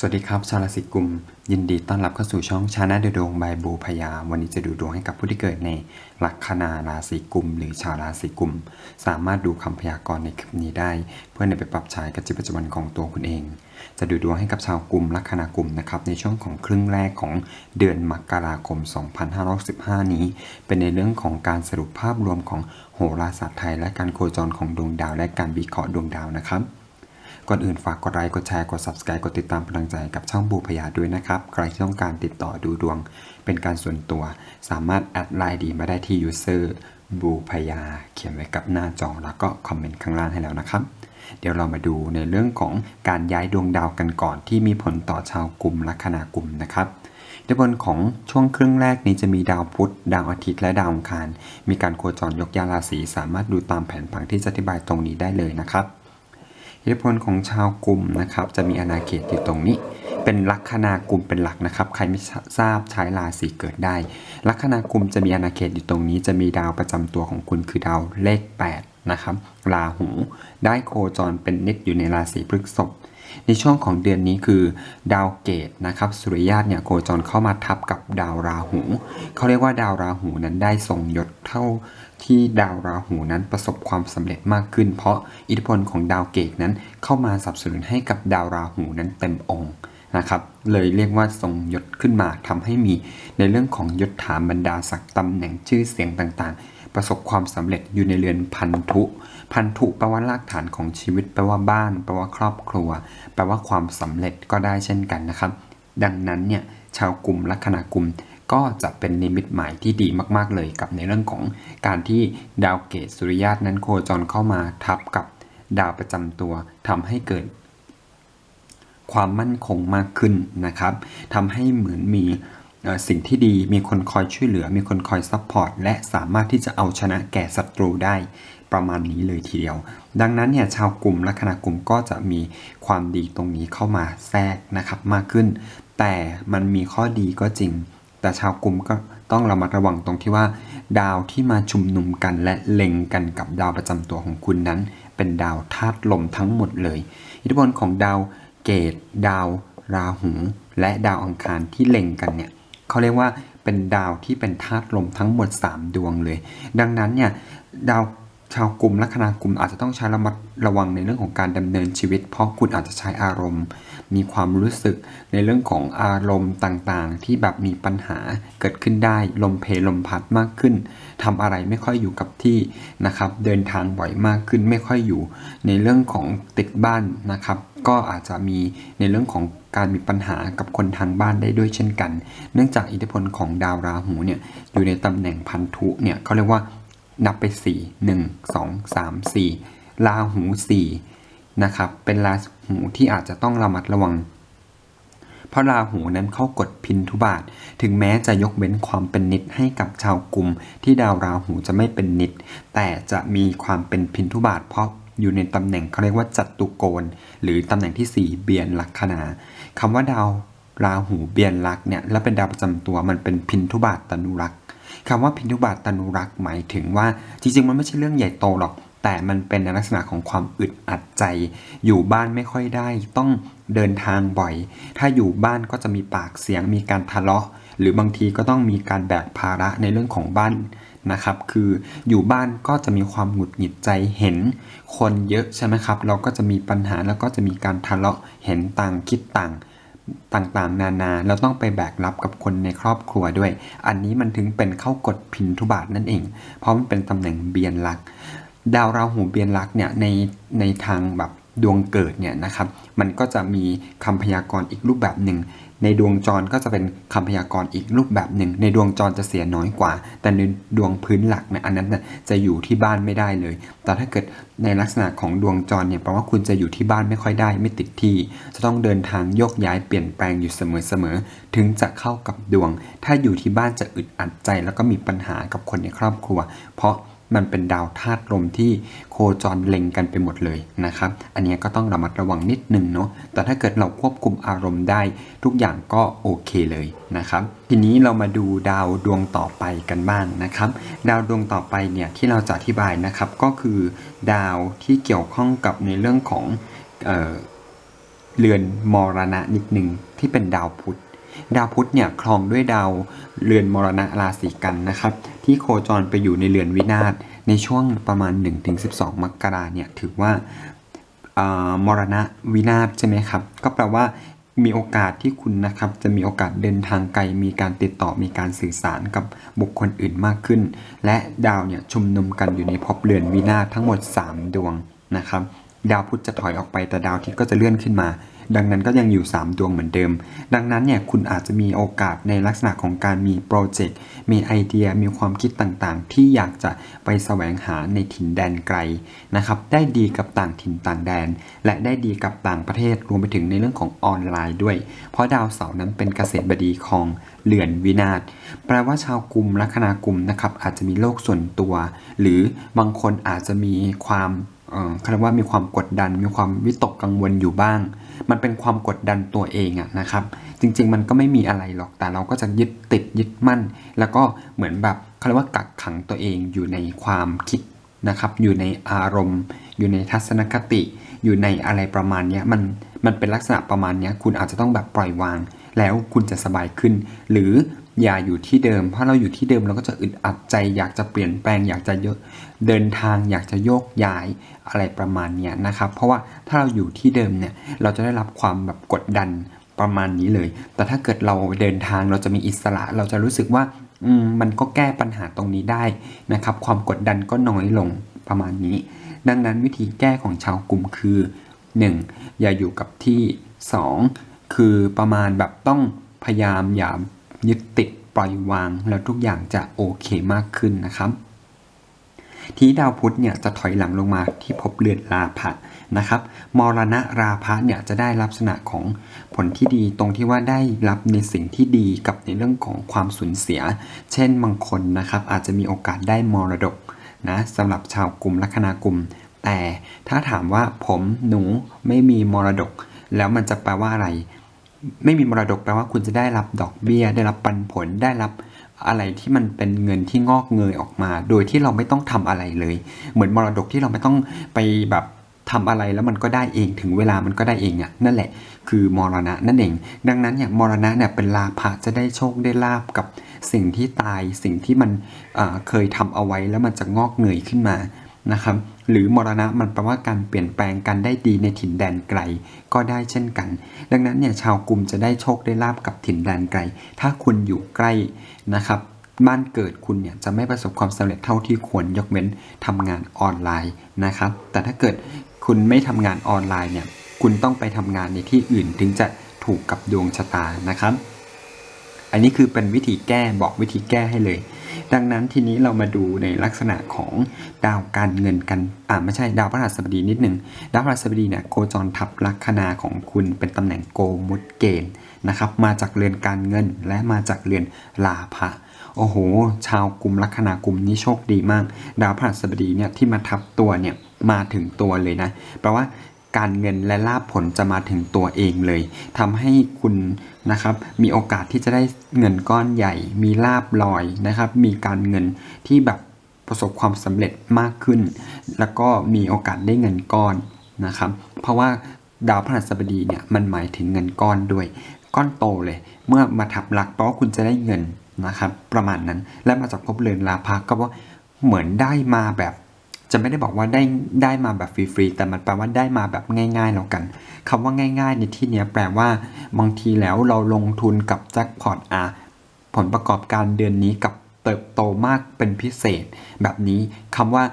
สวัสดีครับ ชาวราศีกุม ยินดีต้อนรับเข้าสู่ช่องชาแนลดวงบายบูพยา วันนี้จะดูดวงให้กับผู้ที่เกิดในลัคนาราศีกุม หรือชาวราศีกุม สามารถดูคำพยากรณ์ในคลิปนี้ได้ เพื่อนำไปปรับใช้กับชีวิตประจำวันของตัวคุณเอง จะดูดวงให้กับชาวกุมลัคนากุมนะครับในช่วงของครึ่งแรกของเดือนมกราคม 2515 นี้ เป็นในเรื่องของการสรุปภาพรวมของโหราศาสตร์ไทย และการโคจรของดวงดาว และการวิเคราะห์ดวงดาวนะครับ ก่อนอื่นฝากกดไลค์ กดแชร์ กด subscribe กดติดตามกำลังใจกับช่องบูพยาด้วยนะครับ ใครที่ต้องการติดต่อดูดวงเป็นการส่วนตัว สามารถแอดไลน์ดีมาได้ที่ user บูพยา เขียนไว้กับหน้าจอแล้วก็คอมเมนต์ข้างล่างให้แล้วนะครับ เดี๋ยวเรามาดูในเรื่องของการย้ายดวงดาวกันก่อนที่มีผลต่อชาวกลุ่มลัคนากุมนะครับในบนของช่วงครึ่งแรกนี้จะมีดาวพุธ ดาวอาทิตย์และดาวอังคาร มีการโคจรยกย้ายราศีสามารถดูตามแผนผังที่จะอธิบายตรงนี้ได้เลยนะครับ อิทธิพลของชาวกลุ่มนะครับ จะมีอาณาเขตอยู่ตรงนี้ เป็นลัคนากุมเป็นหลักนะครับ ใครไม่ทราบใช้ราศีเกิดได้ ลัคนากุมจะมีอาณาเขตอยู่ตรงนี้ จะมีดาวประจำตัวของคุณคือดาวเลข 8 นะครับ ราหู ได้โคจรเป็นนิดอยู่ในราศีพฤษภ ในช่วงของเดือนนี้คือดาวเกตนะครับสุริยะเนี่ยโคจรเข้ามาทับกับดาวราหูเขาเรียกว่าดาวราหูนั้นได้ทรงยศเท่าที่ดาวราหูนั้นประสบความสำเร็จมากขึ้น เพราะอิทธิพลของดาวเกตนั้นเข้ามาสนับสนุนให้กับดาวราหูนั้นเต็มองค์นะครับเลยเรียกว่าทรงยศขึ้นมาทำให้มีในเรื่องของยศถาบรรดาศักดิ์ตำแหน่งชื่อเสียงต่างๆ ประสบความสำเร็จอยู่ในเรือนพันธุ พันธุแปลว่ารากฐานของชีวิตแปลว่าบ้าน แปลว่าครอบครัว แปลว่าความสำเร็จก็ได้เช่นกันนะครับ ดังนั้นเนี่ยชาวกลุ่มลัคนากลุ่มก็จะเป็นนิมิตหมายที่ดีมากๆเลยกับในเรื่องของการที่ดาวเกตสุริยะนั้นโคจรเข้ามาทับกับดาวประจำตัวทำให้เกิดความมั่นคงมากขึ้นนะครับทำให้เหมือนมี สิ่งที่ดีมีคนคอยช่วยเหลือ มีคนคอยซัพพอร์ตและสามารถที่จะเอาชนะแก่ศัตรูได้ประมาณนี้เลยทีเดียว ดังนั้นเนี่ยชาวกลุ่มลัคนากลุ่มก็จะมีความดีตรงนี้เข้ามาแทรกนะครับมากขึ้น แต่มันมีข้อดีก็จริง แต่ชาวกลุ่มก็ต้องระมัดระวังตรงที่ว่า ดาวที่มาชุมนุมกันและเล็งกันกับดาวประจำตัวของคุณนั้น เป็นดาวธาตุลมทั้งหมดเลย อิทธิพลของดาวเกตดาว ราหู และดาวอังคารที่เล็งกันเนี่ย เขาเรียกว่าเป็นดาวที่เป็นธาตุลมทั้งหมด 3 ดวงเลย ดังนั้นเนี่ยดาวชาวกลุ่มลัคนากลุ่มอาจจะต้องใช้ระมัดระวังในเรื่องของการดำเนินชีวิต เพราะคุณอาจจะใช้อารมณ์ มีความรู้สึกในเรื่องของอารมณ์ต่างๆ ที่แบบมีปัญหาเกิดขึ้นได้ลมเพลลมพัดมากขึ้นทำอะไรไม่ค่อยอยู่กับที่นะครับ เดินทางบ่อยมากขึ้นไม่ค่อยอยู่ในเรื่องของติดบ้านนะครับ ก็อาจจะมีในเรื่องของการมีปัญหากับคนทางบ้านได้ด้วยเช่นกัน เนื่องจากอิทธิพลของดาวราหูเนี่ยอยู่ในตำแหน่งพันธุเนี่ยเขาเรียกว่านับไป 4 1 2 3 4 ราหู4นะครับเป็นราหูที่อาจจะต้องระมัดระวัง เพราะราหูนั้นเข้ากดพินทุบาท ถึงแม้จะยกเว้นความเป็นนิดให้กับชาวกลุ่มที่ดาวราหูจะไม่เป็นนิด แต่จะมีความเป็นพินทุบาทเพราะ อยู่ในตำแหน่งเขาเรียกว่าจัตุโกณหรือตำแหน่งที่ 4 เบียนลัคนาคำว่าดาวราหูเบียนลักเนี่ยและเป็นดาวประจำตัวมันเป็นพินทุบาทตนุรักษ์คำว่าพินทุบาทตนุรักษ์หมายถึงว่าจริงๆ มันไม่ใช่เรื่องใหญ่โตหรอก แต่มันเป็นลักษณะของความอึดอัดใจ อยู่บ้านไม่ค่อยได้ ต้องเดินทางบ่อย ถ้าอยู่บ้านก็จะมีปากเสียงมีการทะเลาะ หรือบางทีก็ต้องมีการแบกภาระในเรื่องของบ้าน นะครับ คืออยู่บ้านก็จะมีความหงุดหงิดใจเห็นคนเยอะใช่ไหมครับ เราก็จะมีปัญหาแล้วก็จะมีการทะเลาะเห็นต่างคิดต่างต่างๆ นานาเราต้องไปแบกรับกับคนในครอบครัวด้วย อันนี้มันถึงเป็นเข้ากฎพินทุบาทนั่นเอง เพราะมันเป็นตำแหน่งเบียนลักษ์ดาวราหูเบียนลักษ์เนี่ยในในทางแบบดวงเกิดเนี่ยนะครับ มันก็จะมีคำพยากรณ์อีกรูปแบบหนึ่ง ในดวงจรก็จะเป็นคำพยากรณ์อีกรูปแบบหนึ่ง ในดวงจรจะเสียน้อยกว่า แต่ในดวงพื้นหลักเนี่ยอันนั้นนะจะอยู่ที่บ้านไม่ได้เลย แต่ถ้าเกิดในลักษณะของดวงจรเนี่ยแปลว่าคุณจะอยู่ที่บ้านไม่ค่อยได้ ไม่ติดที่ จะต้องเดินทางโยกย้ายเปลี่ยนแปลงอยู่เสมอๆถึงจะเข้ากับดวง ถ้าอยู่ที่บ้านจะอึดอัดใจ แล้วก็มีปัญหากับคนในครอบครัว เพราะ มันเป็นดาวธาตุลมที่โคจรเล็งกันไปหมดเลยนะครับ อันนี้ก็ต้องระมัดระวังนิดนึงเนาะ แต่ถ้าเกิดเราควบคุมอารมณ์ได้ ทุกอย่างก็โอเคเลยนะครับ ทีนี้เรามาดูดาวดวงต่อไปกันบ้างนะครับ ดาวดวงต่อไปเนี่ยที่เราจะอธิบายนะครับก็คือดาวที่เกี่ยวข้องกับในเรื่องของเออเรือนมรณะนิดหนึ่งที่เป็นดาวพุธ ดาวพุธเนี่ยครองด้วยดาวเรือนมรณะราศีกันนะครับ ที่โคจรไปอยู่ในเรือนวินาศในช่วงประมาณ 1-12 มกราเนี่ยถือว่ามรณะวินาศใช่ไหมครับ ก็แปลว่ามีโอกาสที่คุณนะครับจะมีโอกาสเดินทางไกล มีการติดต่อมีการสื่อสารกับบุคคลอื่นมากขึ้น และดาวเนี่ยชุมนุมกันอยู่ในภพเรือนวินาศทั้งหมด 3 ดวงนะครับ ดาวพุธจะถอยออกไปแต่ดาวทิตย์ก็จะเลื่อนขึ้นมา ดังนั้นก็ยังอยู่ 3 ดวงเหมือนเดิม ดังนั้นเนี่ยคุณอาจจะมีโอกาสในลักษณะของการมีโปรเจกต์ มีไอเดีย มีความคิดต่างๆ ที่อยากจะไปแสวงหาในถิ่นแดนไกลนะครับ ได้ดีกับต่างถิ่นต่างแดน และได้ดีกับต่างประเทศ รวมไปถึงในเรื่องของออนไลน์ด้วย เพราะดาวเสาร์นั้นเป็นเกษตรบดีของเรือนวินาศ แปลว่าชาวกลุ่มลัคนากลุ่มนะครับอาจจะมีโลกส่วนตัว หรือบางคนอาจจะมีความเขาเรียกว่ามีความกดดัน มีความวิตกกังวลอยู่บ้าง มันเป็นความกดดันตัวเองอะนะครับ จริง ๆ มันก็ไม่มีอะไรหรอกแต่เราก็จะยึดติดยึดมั่น แล้วก็เหมือนแบบเขาเรียกว่ากักขังตัวเองอยู่ในความคิดนะครับ อยู่ในอารมณ์ อยู่ในทัศนคติ อยู่ในอะไรประมาณนี้มันมันเป็นลักษณะประมาณนี้คุณอาจจะต้องแบบปล่อยวาง แล้วคุณจะสบายขึ้น หรืออย่าอยู่ที่เดิม เพราะเราอยู่ที่เดิมเราก็จะอึดอัดใจ อยากจะเปลี่ยนแปลงอยากจะเยอะ เดินทางอยากจะโยกย้ายอะไรประมาณเนี้ยนะครับ เพราะว่าถ้าเราอยู่ที่เดิมเนี่ยเราจะได้รับความแบบกดดันประมาณนี้เลย แต่ถ้าเกิดเราเดินทางเราจะมีอิสระ เราจะรู้สึกว่าอืมมันก็แก้ปัญหาตรงนี้ได้นะครับ ความกดดันก็น้อยลงประมาณนี้ ดังนั้นวิธีแก้ของชาวกลุ่มคือ 1. อย่าอยู่กับที่ 2. คือประมาณแบบต้องพยายามอย่ายึดติดปล่อยวางแล้วทุกอย่างจะโอเคมากขึ้นนะครับ ทีนี้ดาวพุธเนี่ยจะถอยหลังลงมาที่ภพเรือนราพะนะครับมรณะราพะเนี่ยจะได้ลักษณะของผลที่ดีตรงที่ว่าได้รับในสิ่งที่ดีกับในเรื่องของความสูญเสีย เช่นบางคนนะครับอาจจะมีโอกาสได้มรดกนะสำหรับชาวกลุ่มลัคนากลุ่ม แต่ถ้าถามว่าผมหนูไม่มีมรดก แล้วมันจะแปลว่าอะไร ไม่มีมรดกแปลว่าคุณจะได้รับดอกเบี้ย ได้รับปันผลได้รับ อะไรที่มันเป็นเงินที่งอกเงยออกมา โดยที่เราไม่ต้องทำอะไรเลย เหมือนมรดกที่เราไม่ต้องไปแบบทำอะไรแล้วมันก็ได้เองถึงเวลามันก็ได้เองอ่ยนั่นแหละคือมรณะนั่นเอง ดังนั้นเนี่ยมรณะเนี่ยเป็นลาภะจะได้โชคได้ลาบกับสิ่งที่ตายสิ่งที่มันเอ่อเคยทำเอาไว้แล้วมันจะงอกเงยขึ้นมา นะครับ หรือมรณะมันแปลว่าการเปลี่ยนแปลงกันได้ดีในถิ่นแดนไกลก็ได้เช่นกัน ดังนั้นเนี่ยชาวกลุ่มจะได้โชคได้ลาบกับถิ่นแดนไกล ถ้าคุณอยู่ใกล้นะครับบ้านเกิดคุณเนี่ยจะไม่ประสบความสำเร็จเท่าที่ควรยกเว้นทำงานออนไลน์นะครับ แต่ถ้าเกิดคุณไม่ทำงานออนไลน์เนี่ยคุณต้องไปทำงานในที่อื่นถึงจะถูกกับดวงชะตานะครับ อันนี้คือเป็นวิธีแก้บอกวิธีแก้ให้เลย ดังนั้นทีนี้เรามาดูในลักษณะของดาวการเงินกันอ่าไม่ใช่ดาวพฤหัสบดีนิดหนึ่งดาวพฤหัสบดีเนี่ยโคจรทับลัคนาของคุณเป็นตำแหน่งโกมุตเกณฑ์นะครับมาจากเรือนการเงินและมาจากเรือนลาภะโอ้โห ชาวกลุ่มลัคนากลุ่มนี้โชคดีมาก ดาวพฤหัสบดีเนี่ยที่มาทับตัวเนี่ยมาถึงตัวเลยนะแปลว่า การเงินและลาภผลจะมาถึงตัวเองเลยทำให้คุณนะครับมีโอกาสที่จะได้เงินก้อนใหญ่ มีลาบลอยนะครับ มีการเงินที่แบบประสบความสำเร็จมากขึ้น แล้วก็มีโอกาสได้เงินก้อนนะครับ เพราะว่าดาวพฤหัสบดีเนี่ยมันหมายถึงเงินก้อนด้วย ก้อนโตเลย เมื่อมาทับหลักเพราะคุณจะได้เงินนะครับ ประมาณนั้นและมาจากภพเรือนลาภก็ว่าเหมือนได้มาแบบ จะไม่ได้บอกว่าได้ได้มาแบบฟรีๆ แต่มันแปลว่าได้มาแบบง่ายๆแล้วกันคำว่าง่าย ๆ ในที่นี้แปลว่าบางทีแล้วเราลงทุนกับแจ็คพอตอะผลประกอบการเดือนนี้กับเติบโตมากเป็นพิเศษ แบบนี้คำว่า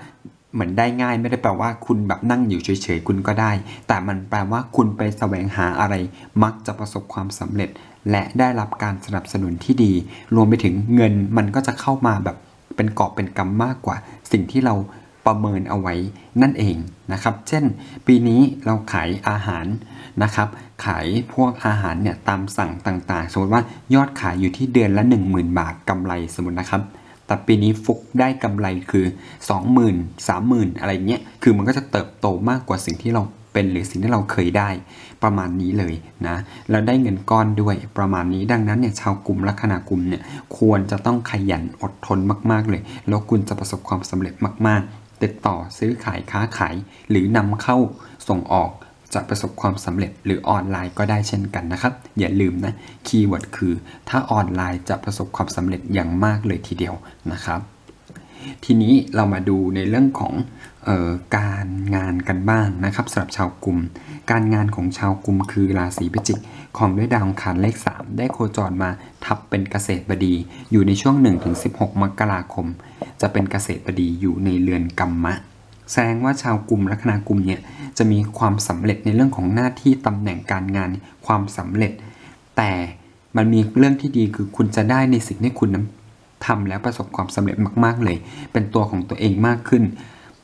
เหมือนได้ง่ายไม่ได้แปลว่าคุณแบบนั่งอยู่เฉยๆคุณก็ได้ แต่มันแปลว่าคุณไปแสวงหาอะไร มักจะประสบความสำเร็จ และได้รับการสนับสนุนที่ดี รวมไปถึงเงินมันก็จะเข้ามาแบบเป็นกอบเป็นกำมากกว่า สิ่งที่เรา ประเมินเอาไว้นั่นเองนะครับ เช่น ปีนี้เราขายอาหารนะครับ ขายพวกอาหารเนี่ยตามสั่งต่างๆ สมมติว่ายอดขายอยู่ที่เดือนละ 10,000 บาทกำไรสมมตินะครับ แต่ปีนี้ฟุกได้กำไรคือ 20,000 30,000 อะไรเงี้ย คือมันก็จะเติบโตมากกว่าสิ่งที่เราเป็นหรือสิ่งที่เราเคยได้ประมาณนี้เลยนะแล้วได้เงินก้อนด้วยประมาณนี้ดังนั้นเนี่ยชาวกลุ่มลัคนากลุ่มเนี่ยควรจะต้องขยันอดทนมาก ๆเลย แล้วคุณจะประสบความสำเร็จมาก ๆ ติดต่อซื้อขายค้าขาย หรือนำเข้าส่งออกจะประสบความสำเร็จหรือออนไลน์ก็ได้เช่นกันนะครับ อย่าลืมนะคีย์เวิร์ดคือ ถ้าออนไลน์จะประสบความสำเร็จอย่างมากเลยทีเดียวนะครับ ทีนี้เรามาดูในเรื่องของออการงานกันบ้างนะครับสำหรับชาวกลุ่ม การงานของชาวกลุ่มคือราศีพิจิกของด้วยดาวอังคารเลข 3 ได้โคจรมาทับเป็นเกษตรบดี อยู่ในช่วง 1-16 มกราคม จะเป็นเกษตรบดีอยู่ในเรือนกรรมะแสดงว่าชาวกลุ่มลัคนากลุ่มเนี่ยจะมีความสำเร็จในเรื่องของหน้าที่ตำแหน่งการงานความสำเร็จ แต่มันมีเรื่องที่ดีคือคุณจะได้ในสิ่งที่คุณนั้น ทำแล้วประสบความสำเร็จมาก ๆ เลย เป็นตัวของตัวเองมากขึ้น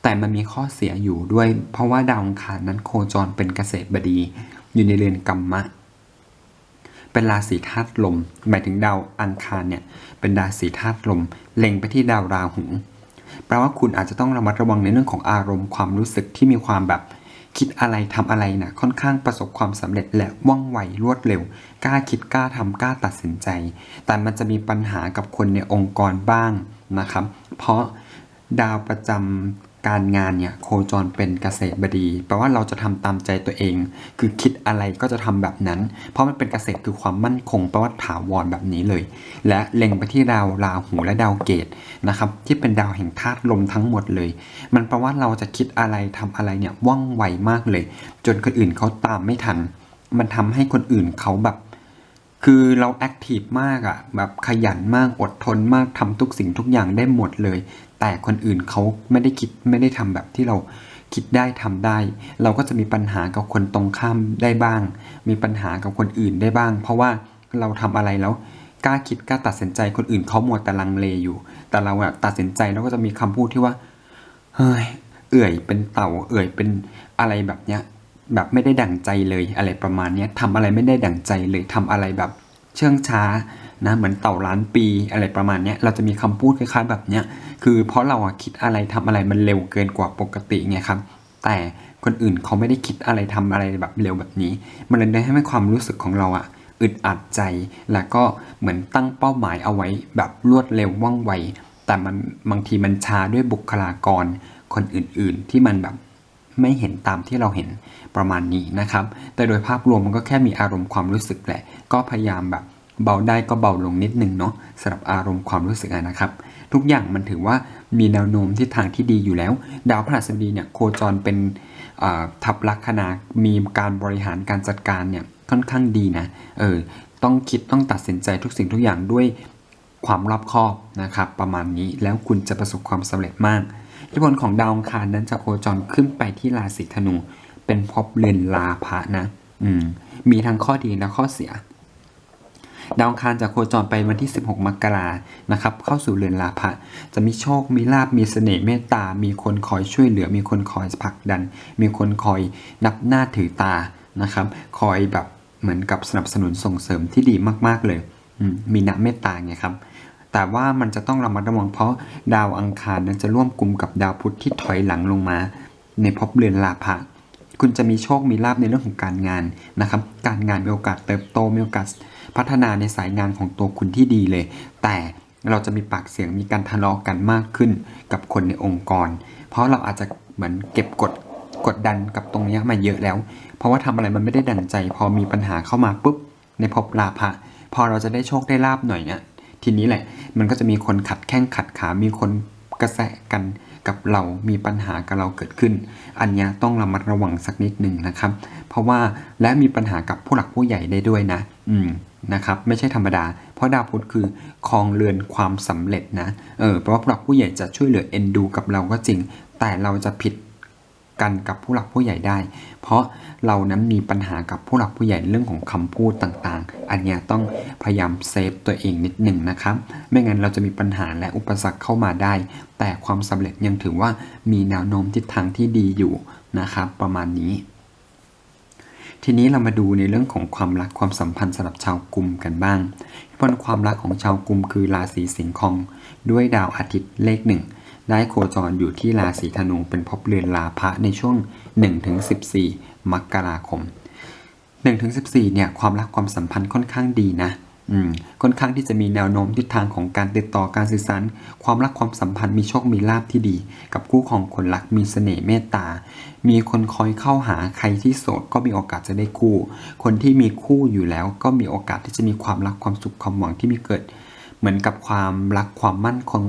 แต่มันมีข้อเสียอยู่ด้วย เพราะว่าดาวอังคารนั้นโคจรเป็นเกษตรบดี อยู่ในเรือนกรรมะ เป็นราศีธาตุลม หมายถึงดาวอังคารเนี่ย เป็นราศีธาตุลม เล็งไปที่ดาวราหู แปลว่าคุณอาจจะต้องระมัดระวังในเรื่องของอารมณ์ความรู้สึกที่มีความแบบ คิดอะไรทำอะไรนะ่ะค่อนข้างประสบความสำเร็จและว่องไวรวดเร็ว กล้าคิดกล้าทำกล้าตัดสินใจ แต่มันจะมีปัญหากับคนในองค์กรบ้างนะครับ เพราะดาวประจำ การงานเนี่ยโคจรเป็นเกษตรบดีแปลว่าเราจะทำตามใจตัวเอง คือคิดอะไรก็จะทำแบบนั้น เพราะมันเป็นเกษตรคือความมั่นคงแปลว่าถาวรแบบนี้เลย และเล็งไปที่ดาวราหูและดาวเกตนะครับที่เป็นดาวแห่งธาตุลมทั้งหมดเลย มันแปลว่าเราจะคิดอะไรทำอะไรเนี่ยว่องไวมากเลย จนคนอื่นเขาตามไม่ทัน มันทำให้คนอื่นเขาแบบ คือเราแอคทีฟมากอะ่ะแบบขยันมากอดทนมากทำทุกสิ่งทุกอย่างได้หมดเลย แต่คนอื่นเขาไม่ได้คิดไม่ได้ทำแบบที่เราคิดได้ทำได้ เราก็จะมีปัญหากับคนตรงข้ามได้บ้าง มีปัญหากับคนอื่นได้บ้าง เพราะว่าเราทำอะไรแล้วกล้าคิดกล้าตัดสินใจคนอื่นเขาหมดแต่ลังเลอยู่ แต่เราอะตัดสินใจแล้วก็จะมีคำพูดที่ว่าเฮ้ยเอื่อยเป็นเต่าเอื่อยเป็นอะไรแบบเนี้ย แบบไม่ได้ดั่งใจเลยอะไรประมาณนี้ทำอะไรไม่ได้ดั่งใจเลยทำอะไรแบบเชื่องช้านะเหมือนเต่าล้านปีอะไรประมาณนี้เราจะมีคำพูดคล้ายๆแบบเนี้ยคือเพราะเราอะคิดอะไรทำอะไรมันเร็วเกินกว่าปกติไงครับ แต่คนอื่นเขาไม่ได้คิดอะไรทำอะไรแบบเร็วแบบนี้ มันเลยได้ให้ความรู้สึกของเราอะอึดอัดใจ แล้วก็เหมือนตั้งเป้าหมายเอาไว้แบบรวดเร็วว่องไว แต่มันบางทีมันช้าด้วยบุคลากรคนอื่นๆ ที่มันแบบ ไม่เห็นตามที่เราเห็นประมาณนี้นะครับ แต่โดยภาพรวมมันก็แค่มีอารมณ์ความรู้สึกแหละ ก็พยายามแบบเบาได้ก็เบาลงนิดนึงเนาะสำหรับอารมณ์ความรู้สึกนะครับ ทุกอย่างมันถือว่ามีแนวโน้มที่ทางที่ดีอยู่แล้ว ดาวพฤหัสบดีเนี่ยโคจรเป็นทับลัคนามีการบริหารการจัดการเนี่ยค่อนข้างดีนะเออต้องคิดต้องตัดสินใจทุกสิ่งทุกอย่างด้วยความรอบคอบนะครับประมาณนี้แล้วคุณจะประสบความสำเร็จมาก อิทธิพลของดาวองคารนั้นจะโคจรขึ้นไปที่ราศีธนู เป็นพบเรือนลาภะนะอืมมีทั้งข้อดีและข้อเสีย ดาวองคารจะโคจรไปวันที่ 16 มกรานะครับ เข้าสู่เรือนลาภะจะมีโชค มีลาบมีเสน่ห์เมตตา มีคนคอยช่วยเหลือ มีคนคอยผลักดัน มีคนคอยนับหน้าถือตานะครับ คอยแบบเหมือนกับสนับสนุนส่งเสริมที่ดีมาก ๆเลย มีนักเมตตาไงครับ แต่ว่ามันจะต้องระมัดระวังเพราะดาวอังคารนั้นจะร่วมกลุ่มกับดาวพุธที่ถอยหลังลงมา ในภพเรือนลาภะคุณจะมีโชค มีลาบในเรื่องของการงานนะครับ การงานมีโอกาสเติบโต มีโอกาสพัฒนาในสายงานของตัวคุณที่ดีเลย แต่เราจะมีปากเสียง มีการทะเลาะกันมากขึ้นกับคนในองค์กร เพราะเราอาจจะเหมือนเก็บกดกดดันกับตรงนี้มาเยอะแล้ว เพราะว่าทำอะไรมันไม่ได้ดังใจ พอมีปัญหาเข้ามาปุ๊บในภพลาภะพอเราจะได้โชคได้ลาบหน่อยเนี่ย ทีนี้แหละ มันก็จะมีคนขัดแข้งขัดขา มีคนกระแสกันกับเรามีปัญหากับเราเกิดขึ้น อันนี้ต้องระมัดระวังสักนิดหนึ่งนะครับ เพราะว่าและมีปัญหากับผู้หลักผู้ใหญ่ได้ด้วยนะ อืมนะครับ ไม่ใช่ธรรมดา เพราะดาวพุธคือคลองเรือนความสำเร็จนะ เออเพราะว่าผู้หลักผู้ใหญ่จะช่วยเหลือเอ็นดูกับเราก็จริง แต่เราจะผิด กันกับผู้หลักผู้ใหญ่ได้ เพราะเรานั้นมีปัญหากับผู้หลักผู้ใหญ่เรื่องของคำพูดต่างๆ อันนี้ต้องพยายามเซฟตัวเองนิดหนึ่งนะครับ ไม่งั้นเราจะมีปัญหาและอุปสรรคเข้ามาได้ แต่ความสำเร็จยังถือว่ามีแนวโน้มทิศทางที่ดีอยู่นะครับ ประมาณนี้ ทีนี้เรามาดูในเรื่องของความรักความสัมพันธ์สำหรับชาวกลุ่มกันบ้างผลความรักของชาวกลุ่มคือราศีสิงห์คอง ด้วยดาวอาทิตย์เลขหนึ่ง ได้โคจรอยู่ที่ราศีธนูเป็นพบเรือนลาภะในช่วง 1-14 มกราคม 1-14 เนี่ยความรักความสัมพันธ์ค่อนข้างดีนะค่อนข้างที่จะมีแนวโน้มทิศทางของการติดต่อการสื่อสารความรักความสัมพันธ์มีโชคมีลาภที่ดี กับคู่ของคนรักมีเสน่ห์เมตตา มีคนคอยเข้าหาใครที่โสดก็มีโอกาสจะได้คู่ คนที่มีคู่อยู่แล้วก็มีโอกาสที่จะมีความรักความสุขความหวังที่มีเกิด เหมือนกับความรักความมั่นคง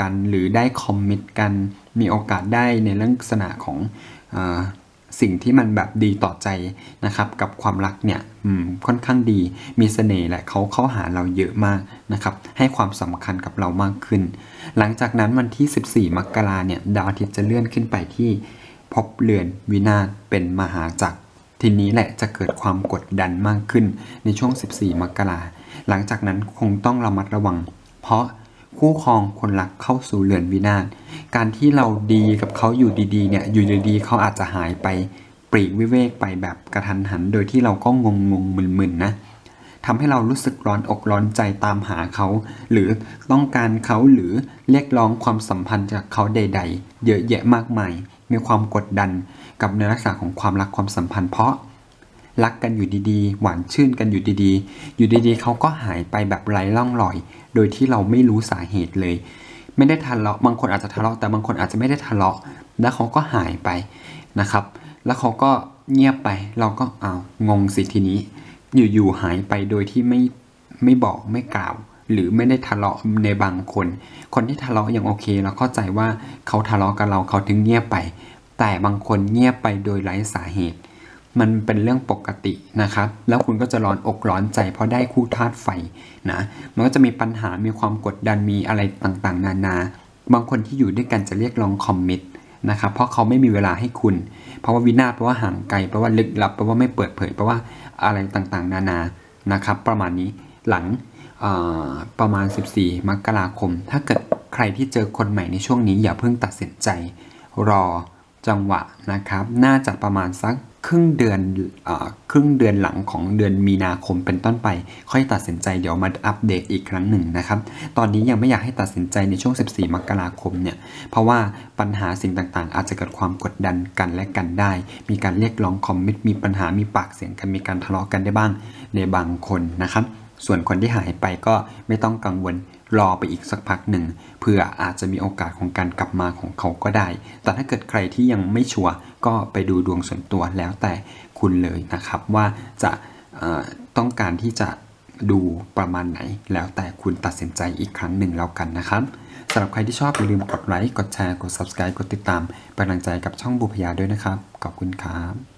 กันหรือได้คอมมิตกัน มีโอกาสได้ในลักษณะของอสิ่งที่มันแบบดีต่อใจนะครับ กับความรักเนี่ยค่อนข้างดีมีเสน่ห์แหละเขาเข้าหาเราเยอะมากนะครับ ให้ความสำคัญกับเรามากขึ้น หลังจากนั้นวันที่ 14 มกราเนี่ยดาวอาทิตย์จะเลื่อนขึ้นไปที่พบเรือนวินาศเป็นมหาจักรทีนี้แหละจะเกิดความกดดันมากขึ้นในช่วง 14 มกราหลังจากนั้นคงต้องระมัดระวัง เพราะ คู่ครองคนรักเข้าสู่เรือนวินาศ การที่เราดีกับเขาอยู่ดีๆเนี่ยอยู่ดีๆเขาอาจจะหายไปปลีกวิเวกไปแบบกระทันหัน โดยที่เราก็งงงๆมึนๆนะทำให้เรารู้สึกร้อนอกร้อนใจตามหาเขา หรือต้องการเขาหรือเรียกร้องความสัมพันธ์จากเขาใด ๆ เยอะแยะมากมาย มีความกดดันกับในลักษณะของความรักความสัมพันธ์เพราะ รักกันอยู่ดีๆ หวานชื่นกันอยู่ดีๆ อยู่ดีๆเขาก็หายไปแบบไร้ร่องรอย โดยที่เราไม่รู้สาเหตุเลย ไม่ได้ทะเลาะบางคนอาจจะทะเลาะแต่บางคนอาจจะไม่ได้ทะเลาะ แล้วเขาก็หายไปนะครับ แล้วเขาก็เงียบไปเราก็อ้างงสิทีนี้ อยู่ๆหายไปโดยที่ไม่ไม่บอกไม่กล่าว หรือไม่ได้ทะเลาะในบางคน คนที่ทะเลาะยังโอเคเราเข้าใจว่าเขาทะเลาะกับเราเขาถึงเงียบไป แต่บางคนเงียบไปโดยไร้สาเหตุ มันเป็นเรื่องปกตินะครับ แล้วคุณก็จะร้อนอกร้อนใจเพราะได้คู่ธาตุไฟนะ มันก็จะมีปัญหา มีความกดดัน มีอะไรต่างๆ นานา บางคนที่อยู่ด้วยกันจะเรียกร้องคอมมิตนะครับ เพราะเขาไม่มีเวลาให้คุณ เพราะว่าวินาศเพราะว่าห่างไกล เพราะว่าลึกลับ เพราะว่าไม่เปิดเผย เพราะว่าอะไรต่างๆ นานา นะครับ ประมาณนี้ หลังประมาณ 14 มกราคม ถ้าเกิดใครที่เจอคนใหม่ในช่วงนี้อย่าเพิ่งตัดสินใจ รอจังหวะนะครับ น่าจะประมาณสัก ครึ่งเดือนอครึ่งเดือนหลังของเดือนมีนาคมเป็นต้นไป ค่อยตัดสินใจเดี๋ยวมาอัปเดตอีกครั้งหนึ่งนะครับ ตอนนี้ยังไม่อยากให้ตัดสินใจในช่วง 14 มกราคมเนี่ย เพราะว่าปัญหาสิ่งต่างๆ อาจจะเกิดความกดดันกันและกันได้ มีการเรียกร้องคอมมิตมีปัญหา มีปากเสียงกัน มีการทะเลาะกันได้บ้างในบางคนนะครับ ส่วนคนที่หายไปก็ไม่ต้องกังวล รอไปอีกสักพักหนึ่งเพื่ออาจจะมีโอกาสของการกลับมาของเขาก็ได้ แต่ถ้าเกิดใครที่ยังไม่ชัวร์ก็ไปดูดวงส่วนตัวแล้วแต่คุณเลยนะครับว่าจะต้องการที่จะดูประมาณไหน แล้วแต่คุณตัดสินใจอีกครั้งหนึ่งแล้วกันนะครับสำหรับใครที่ชอบอย่าลืมกดไลค์กดแชร์กด subscribe กดติดตามเป็นกำลังใจกับช่องบุพยาด้วยนะครับ ขอบคุณครับ